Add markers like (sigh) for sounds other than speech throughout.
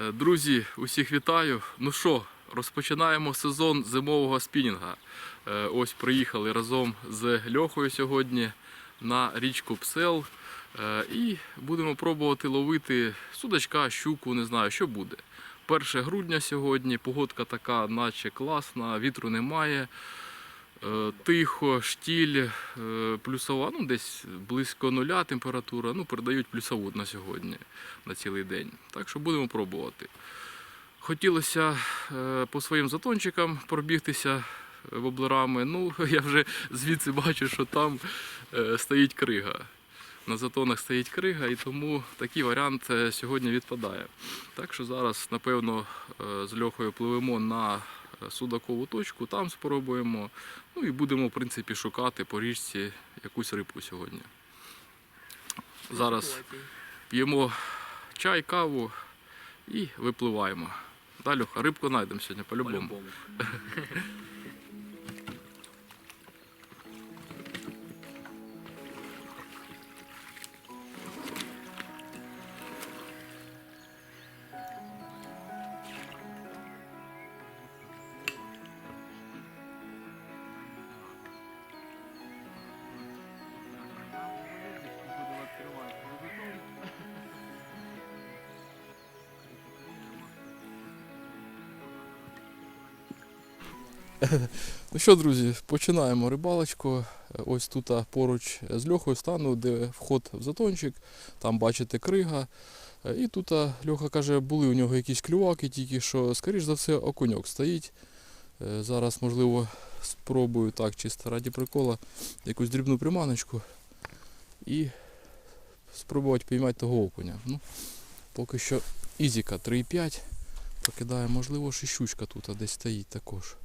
Е, Друзі, усіх вітаю. Ну що, розпочинаємо сезон зимового спінінга. Е, Ось приїхали разом з Льохою сьогодні на річку Псел. Е, І будемо пробувати ловити судачка, щуку, не знаю, що буде. 1 грудня сьогодні, погодка така, наче класна, вітру немає. Е, Тихо, штіль, е, плюсова, ну десь близько нуля температура. Ну, передають плюсову на сьогодні, на цілий день. Так що будемо пробувати. Хотілося е, по своїм затончикам пробігтися воблерами. Ну, (laughs) я вже звідси бачу, що там стоїть крига. На затонах стоїть крига, і тому такий варіант сьогодні відпадає. Так що зараз, напевно, з Льохою пливемо на судакову точку, там спробуємо. Ну і будемо, в принципі, шукати по річці якусь рибку сьогодні. Зараз п'ємо чай, каву і випливаємо. Далі рибку знайдемо сьогодні по-любому. (laughs) Ну що, друзі, починаємо рибалочку. Ось тут поруч з Льохою стану, де вход в затончик, там бачите крига. І тут Льоха каже, були у нього якісь клюваки, тільки що, скоріш за все, окуньок стоїть. Е, Зараз, можливо, спробую так, чисто раді прикола, якусь дрібну приманочку і спробувати піймати того окуня. Ну, поки що ізіка 3,5 покидає, можливо, ще щучка тут десь стоїть також.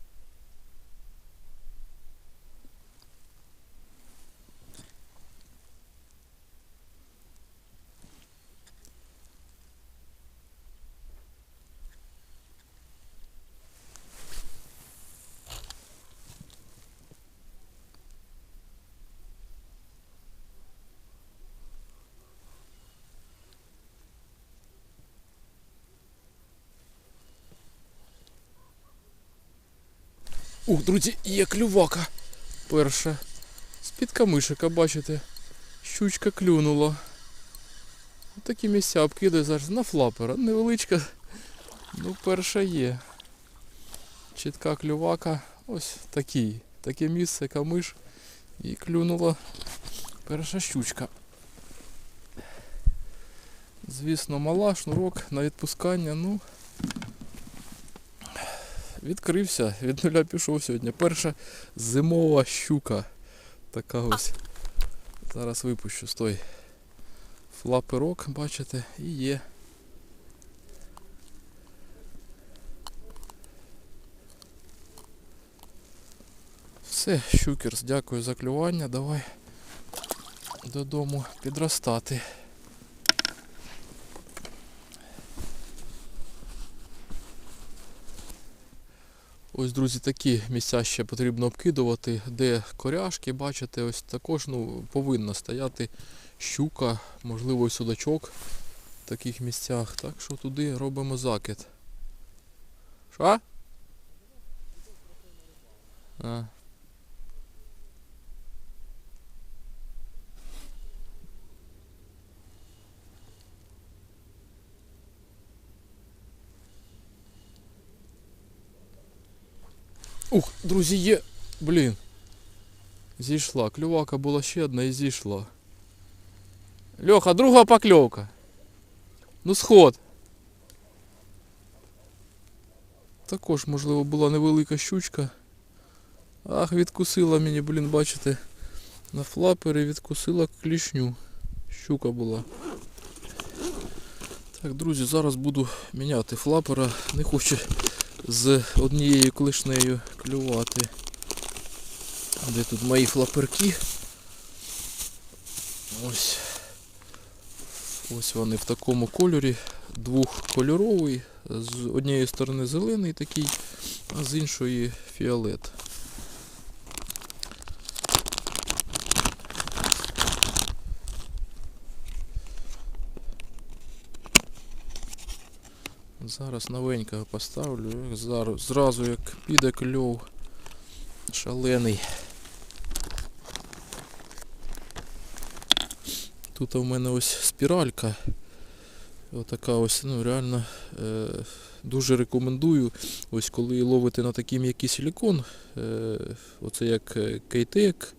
Ух, друзі, є клювака. Перша. З-під камишика, бачите. Щучка клюнула. Ось Такі місця обкидаю зараз на флапера. Невеличка. Ну, перша є. Чітка клювака. Ось такий. Таке місце, камиш. І клюнула перша щучка. Звісно, мала, шнурок на відпускання, ну відкрився, від нуля пішов сьогодні. Перша зимова щука. Така ось. Зараз випущу, стой. Флаперок, бачите, і є. Все, щукерс, дякую за клювання. Давай додому підростати. Ось, друзі, такі місця ще потрібно обкидувати, де коряшки, бачите, ось також ну, повинна стояти щука, можливо, і судачок в таких місцях. Так що туди робимо закид. Що? Ух, друзі, є. Блін. Зійшла. Клювака була ще одна і зійшла. Льоха, друга покльовка. Ну сход. Також, можливо, була невелика щучка. Ах, відкусила мені, блін, бачите. На флапері відкусила клішню. Щука була. Так, друзі, зараз буду міняти флапера. Не хоче з однією клишнею клювати. Де тут мої флаперки? Ось. Ось вони в такому кольорі. Двохкольоровий. З однієї сторони зелений такий, а з іншої фіолет. Зараз новенького поставлю. Зараз, зразу як піде кльов. Шалений. Тут у мене ось спіралька. Отака ось, ну реально е, дуже рекомендую. Ось коли ловите на такий м'який силікон, е, оце як кейтек,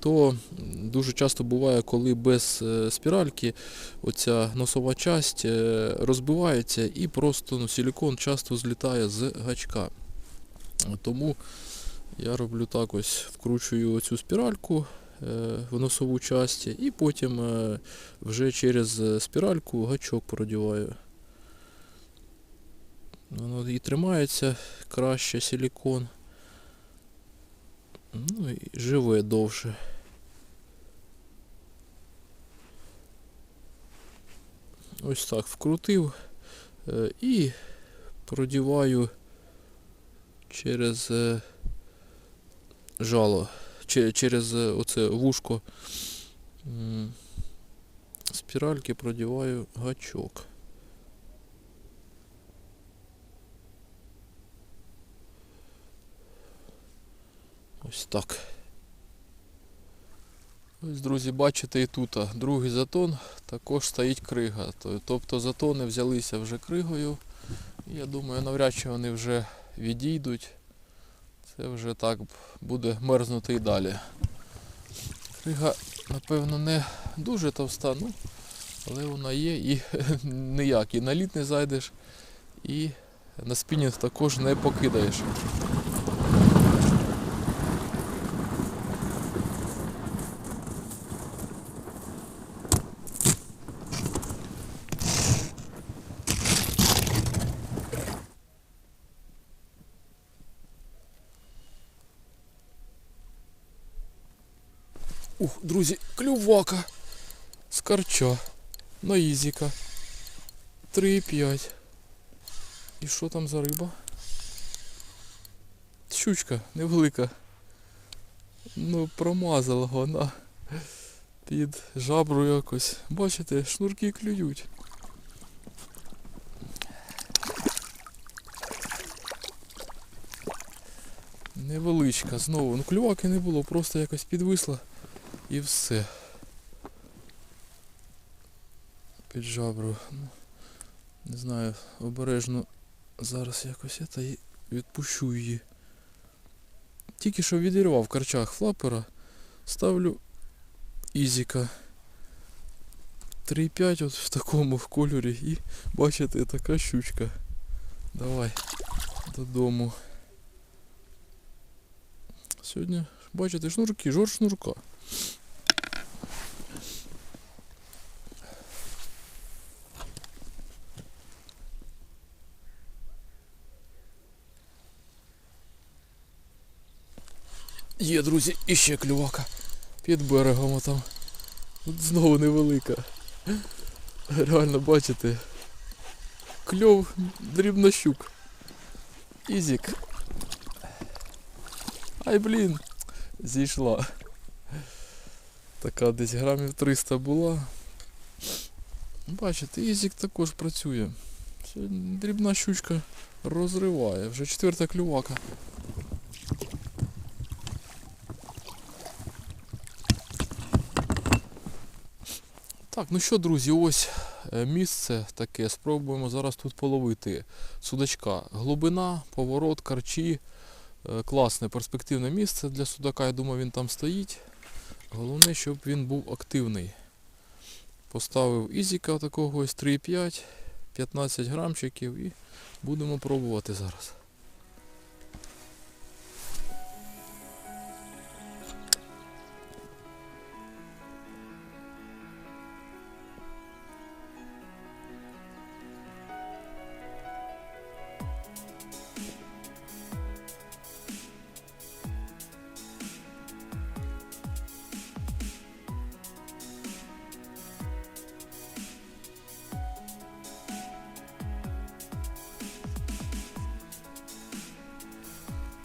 то дуже часто буває, коли без е, спіральки оця носова часть е, розбивається і просто ну, силікон часто злітає з гачка. Тому я роблю так ось, вкручую оцю спіральку е, в носову часть і потім вже через спіральку гачок продіваю. Воно і тримається краще силікон. Ну і живе довше. Ось так вкрутив е, і продіваю через е, жало, через е, оце вушко спіральки продіваю гачок. Ось так. Ось, друзі, бачите і тут другий затон також стоїть крига. Тобто затони взялися вже кригою. Я думаю, навряд чи вони вже відійдуть. Це вже так буде мерзнути і далі. Крига, напевно, не дуже товста, ну, але вона є і (laughs) ніяк. І на лід не зайдеш, і на спінінг також не покидаєш. Друзі, клювака. Скарча. На ізіка. 3,5. І що там за риба? Щучка невелика. Ну, промазала вона під жабру якось. Бачите, шнурки клюють. Невеличка знову. Ну клюваки не було, просто якось підвисла. І все. Під жабру. Ну, не знаю, обережно зараз якось я та і відпущу її. Тільки що відірвав карчах флапера, ставлю ізіка. 3,5 от в такому кольорі і бачите така щучка. Давай додому. Сьогодні, бачите, шнурки, жор шнурка. Є, друзі, іще клювака. Під берегом там. От знову невелика. Реально бачите. Кльов дрібнощук. Ізік. Ай блін. Зійшла. Така десь грамів 300 була. Бачите, ізік також працює. Дрібна щучка розриває. Вже четверта клювака. Так, ну що, друзі, ось е, місце таке. Спробуємо зараз тут половити судачка. Глибина, поворот, карчі. Е, Класне, перспективне місце для судака. Я думаю, він там стоїть. Головне, щоб він був активний. Поставив ізіка такого ось 3,5, 15 грамчиків і будемо пробувати зараз.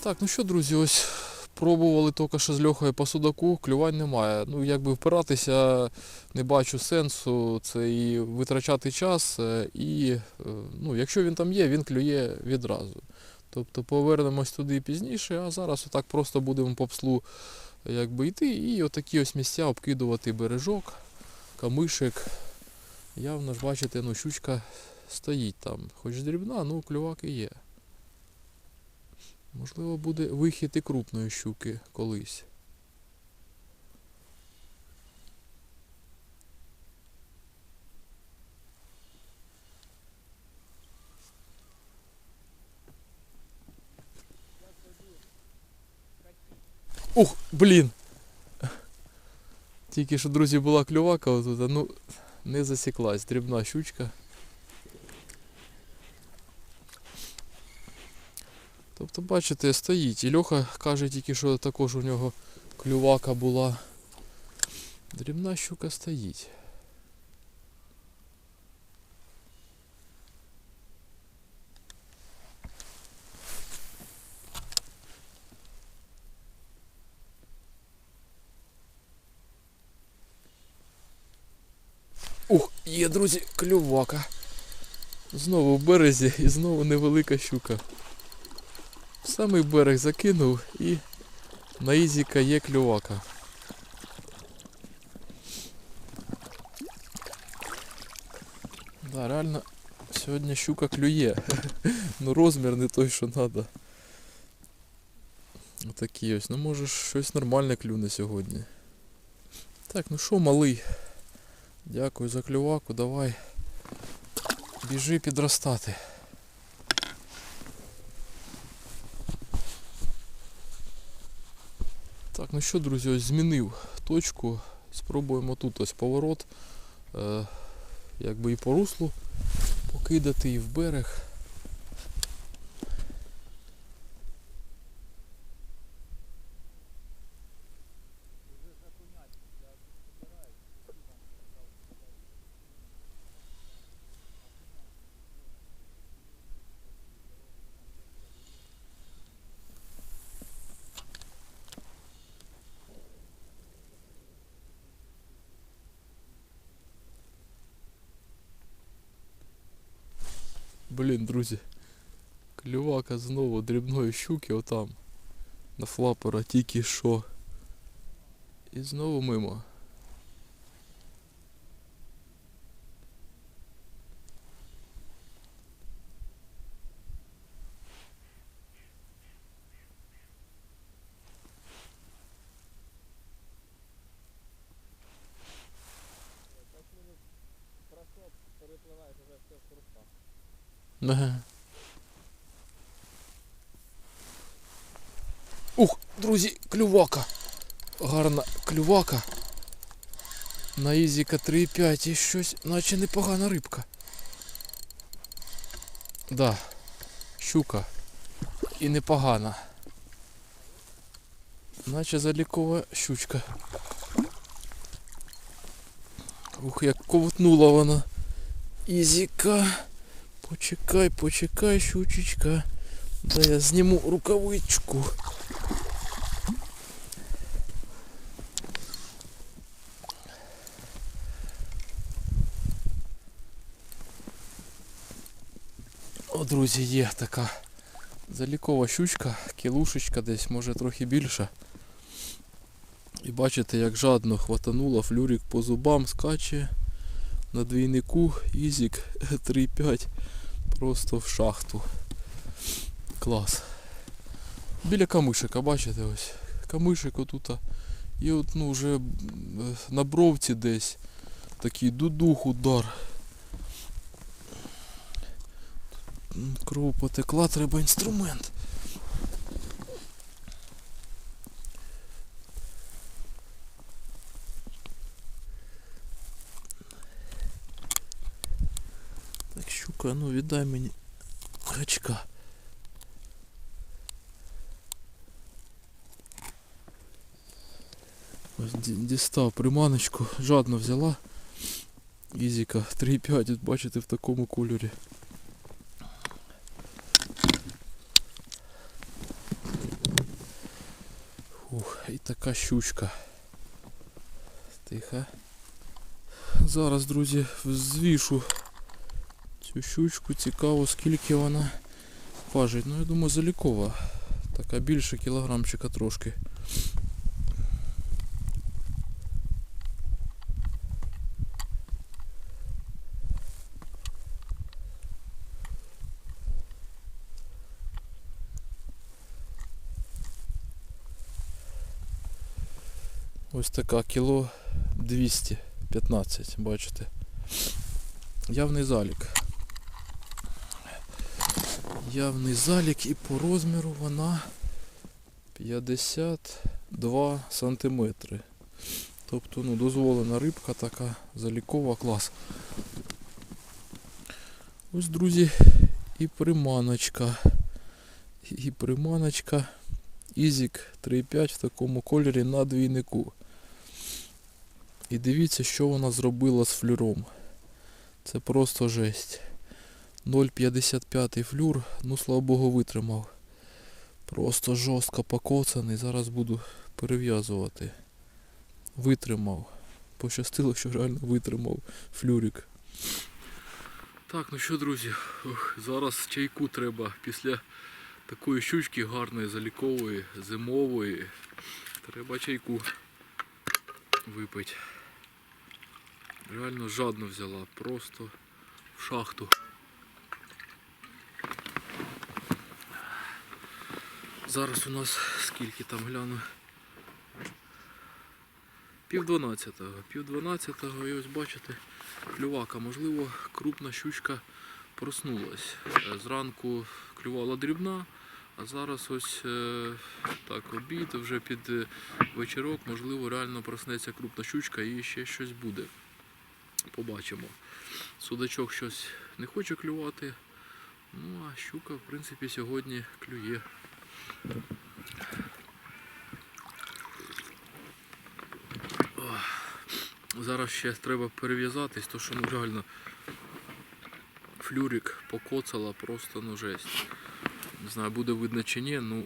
Так, ну що, друзі, ось Пробували тільки що з Льохою по судаку, клювань немає. Ну, якби впиратися не бачу сенсу, це і витрачати час, е, і е, ну, якщо він там є, він клює відразу. Тобто повернемось туди пізніше, а зараз отак просто будемо по пслу якби йти і отакі ось місця обкидувати бережок, камишик. Явно ж бачите, ну щучка стоїть там, хоч дрібна, ну клювак і є. Можливо, буде вихід і крупної щуки колись. Ух, блін! Тільки що, друзі, була клювака отут, а ну не засіклась, дрібна щучка. Тобто, бачите, стоїть. І Льоха каже тільки, що також у нього клювака була. Дрібна щука стоїть. Ух, є, друзі, клювака. Знову в березі і знову невелика щука. В самий берег закинув і на ізіка є клювака. Да, реально сьогодні щука клює. (laughs) ну розмір не той, що треба. Отакий ось. Ну може щось нормальне клюне сьогодні. Так, ну що, малий? Дякую за клюваку, давай. Біжи підростати. Ну що, друзі, ось змінив точку. Спробуємо тут ось поворот. Е, якби і по руслу покидати, і в берег. Блін, друзі. Клювака знову дрібної щуки отам. На флапера тільки що. І знову мимо. Ух, друзі, клювака. Гарна клювака. На Ізіка 3,5 і щось, наче непогана рибка. Да, щука. І непогана. Наче залікова щучка. Ух, як ковтнула вона. Ізіка. Почекай, почекай, щучечка. Да я зніму рукавичку. О, друзі, є така залікова щучка, кілушечка десь, може трохи більша. І бачите, як жадно хватанула флюрик по зубам, скаче на двійнику, ізік (laughs) 3,5 просто в шахту. Клас. Біля камишика, бачите ось. Камишик отут. І от ну вже е, на бровці десь такий дудух удар. Кров потекла, треба інструмент. Так, щука, ну віддай мені гачка. Ось ді- дістав приманочку, жадно взяла. Ізіка 3,5, от бачите, в такому кольорі. і така щучка. Тихо. Зараз, друзі, взвішу цю щучку. Цікаво, скільки вона важить. Ну, я думаю, залікова. Така більше кілограмчика трошки. Ось така кіло 215, бачите. Явний залік. Явний залік і по розміру вона 52 сантиметри. Тобто ну, дозволена рибка така залікова клас. Ось, друзі, і приманочка. І приманочка Ізік 3.5 в такому кольорі на двійнику. І дивіться, що вона зробила з флюром. Це просто жесть. 0,55 флюр, ну слава Богу, витримав. Просто жорстко покоцаний. Зараз буду перев'язувати. Витримав. Пощастило, що реально витримав флюрик. Так, ну що, друзі, ух, зараз чайку треба після такої щучки гарної, залікової, зимової. Треба чайку випити. Реально жадно взяла, просто в шахту. Зараз у нас скільки там гляну. Пів дванадцятого. Пів дванадцятого і ось бачите, клювака. Можливо, крупна щучка проснулась. Е, Зранку клювала дрібна, а зараз ось е, так обід, вже під е, вечірок, можливо, реально проснеться крупна щучка і ще щось буде. Побачимо. Судачок щось не хоче клювати. Ну а щука, в принципі, сьогодні клює. Зараз ще треба перев'язатись, то що ну реально флюрик покоцала просто ну жесть. Не знаю, буде видно чи ні, ну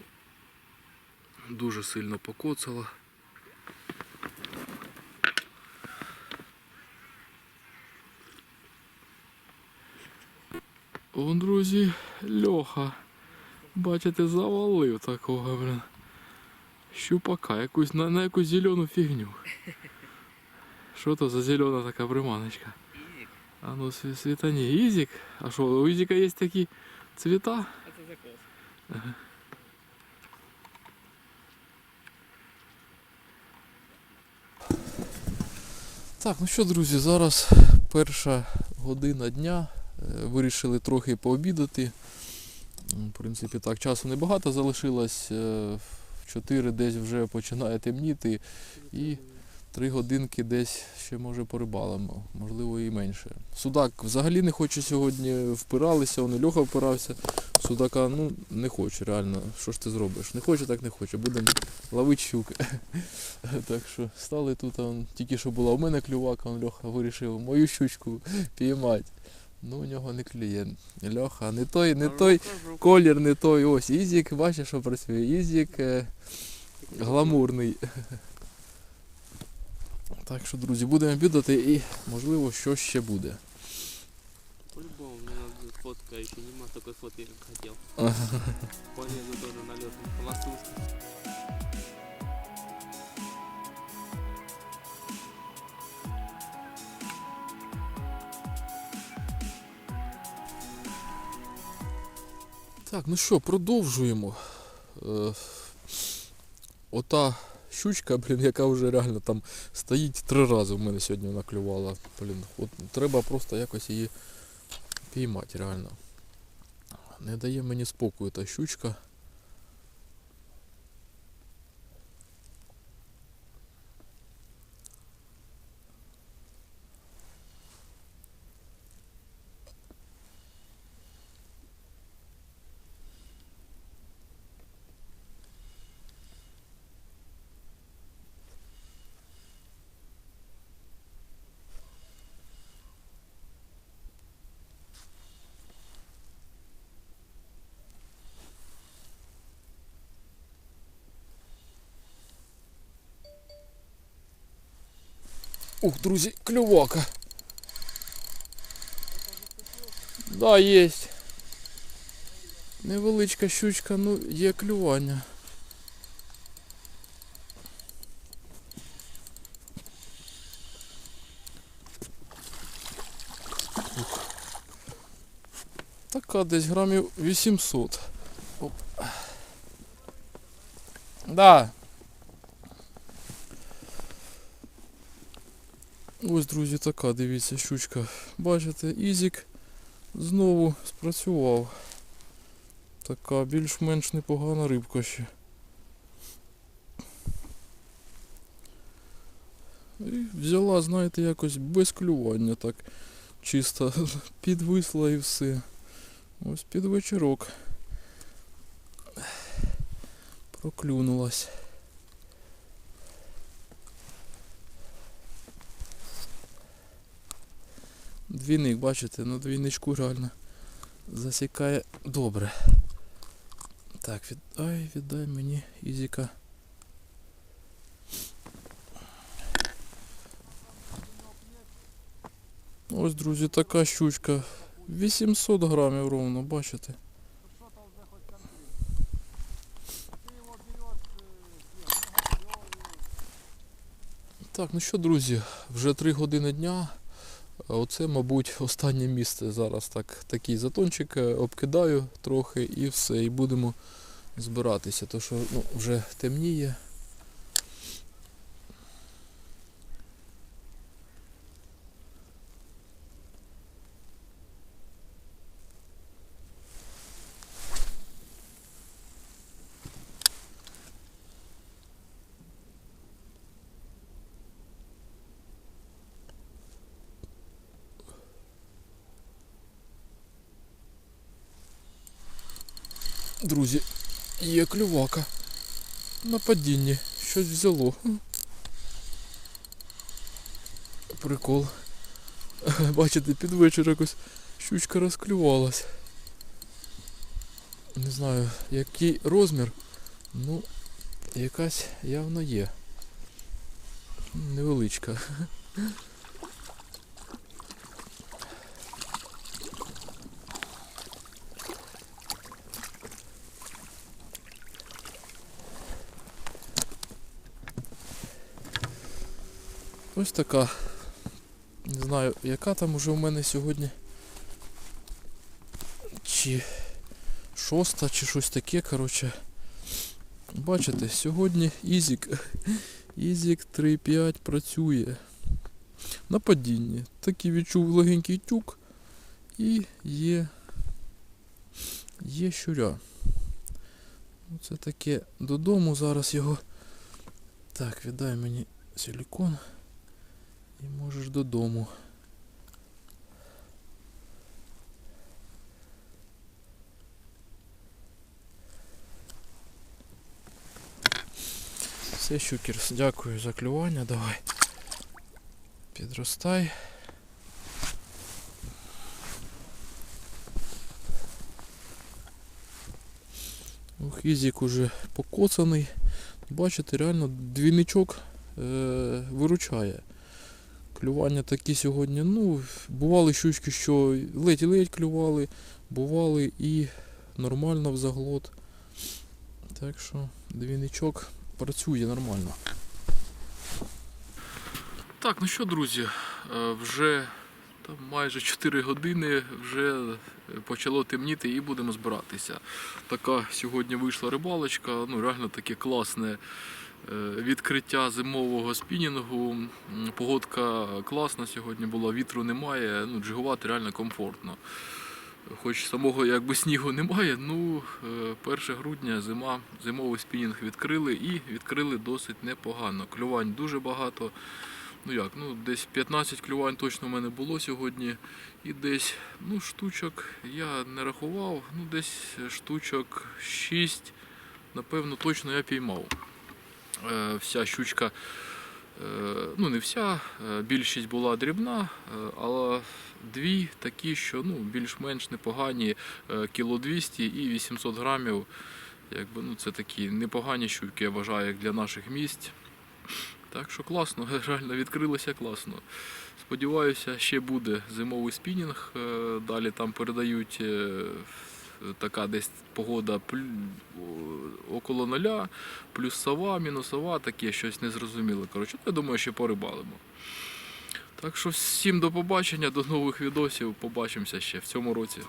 дуже сильно покоцала. О, друзі, Льоха. Бачите, завалив такого, блин. Щупака, якусь на, на якусь зелену фігню. Що то за зелена така приманочка? А ну світані. Ізік? А що, у Ізіка є такі цвіта? а це закос. Так, ну що, друзі, зараз перша година дня. Е, Вирішили трохи пообідати. В принципі, так, часу небагато залишилось. Е, 4 десь вже починає темніти. І Три годинки десь ще може порибалимо, можливо і менше. Судак взагалі не хоче сьогодні впиралися, он Льоха впирався. Судака ну не хоче, реально. Що ж ти зробиш? Не хоче, так не хоче. Будемо ловити щуки. (laughs) Так що стали тут, тільки що була у мене клювака, он Льоха вирішив мою щучку піймати. Ну у нього не клює. Льоха, не той, не той колір, не той. Ось Ізік, бачиш, що працює. Ізік е, гламурний. Так що, друзі, будемо обідати і можливо що ще буде. По-любому, надо фотка, еще нема такой фотки, как хотел. Ага. Полезу тоже Так, ну що, продовжуємо. Е, ота щучка, блін, яка вже реально там стоїть три рази в мене сьогодні вона клювала. Блін, от треба просто якось її піймати реально. Не дає мені спокою та щучка. Ух, друзі, клювака. Да, є. Невеличка щучка, ну є клювання. Ух. Така десь грамів 800. Оп. Да. Ось, друзі, така, дивіться, щучка. Бачите, Ізік знову спрацював. Така більш-менш непогана рибка ще. І взяла, знаєте, якось без клювання так. Чисто (laughs) підвисла і все. Ось під вечірок. Проклюнулась. Двійник, бачите, на двійничку реально засікає добре. Так, віддай, віддай мені Ізіка. Ось, друзі, така щучка. 800 грамів ровно, бачите? Так, ну що, друзі, вже 3 години дня. Оце, мабуть, останнє місце зараз так, такий затончик е, обкидаю трохи і все, і будемо збиратися, тому що ну, вже темніє. Друзі, є клювака. На падінні. Щось взяло. Прикол. (laughs) Бачите, під вечір якось щучка розклювалась. Не знаю, який розмір. Ну, якась явно є. Невеличка. (laughs) Ось така. Не знаю, яка там уже у мене сьогодні. Чи шоста, чи щось таке, коротше. Бачите, сьогодні Ізік. Ізік 3.5 працює. На падінні. Такий відчув легенький тюк. І є. Є щуря. Це таке додому зараз його. Так, віддай мені силікон. І можеш додому. Все, щукерс, дякую за клювання, давай. Підростай. Ух, Ізік уже покоцаний. Бачите, реально двійничок е- виручає. Клювання такі сьогодні, ну, бували щучки, що ледь-ледь клювали, бували і нормально в заглот. Так що двійничок працює нормально. Так, ну що, друзі, е, вже там майже 4 години вже почало темніти і будемо збиратися. Така сьогодні вийшла рибалочка, ну реально таке класне е, відкриття зимового спінінгу. Погодка класна сьогодні була, вітру немає, ну, джигувати реально комфортно. Хоч самого якби снігу немає, ну е, 1 грудня зима, зимовий спінінг відкрили і відкрили досить непогано. Клювань дуже багато. Ну як, ну десь 15 клювань точно в мене було сьогодні. І десь ну, штучок я не рахував, ну десь штучок 6, напевно, точно я піймав. Е, вся щучка, е, ну не вся, е, більшість була дрібна, але дві такі, що ну, більш-менш непогані, кіло 200 і 800 грамів. Якби, ну, це такі непогані щуки, я вважаю, як для наших місць. Так що класно, (laughs) реально відкрилося класно. Сподіваюся, ще буде зимовий спінінг. Далі там передають така десь погода около нуля, плюсова, мінусова, таке щось незрозуміле. Коротше, я думаю, ще порибалимо. Так що всім до побачення, до нових відосів. Побачимося ще в цьому році.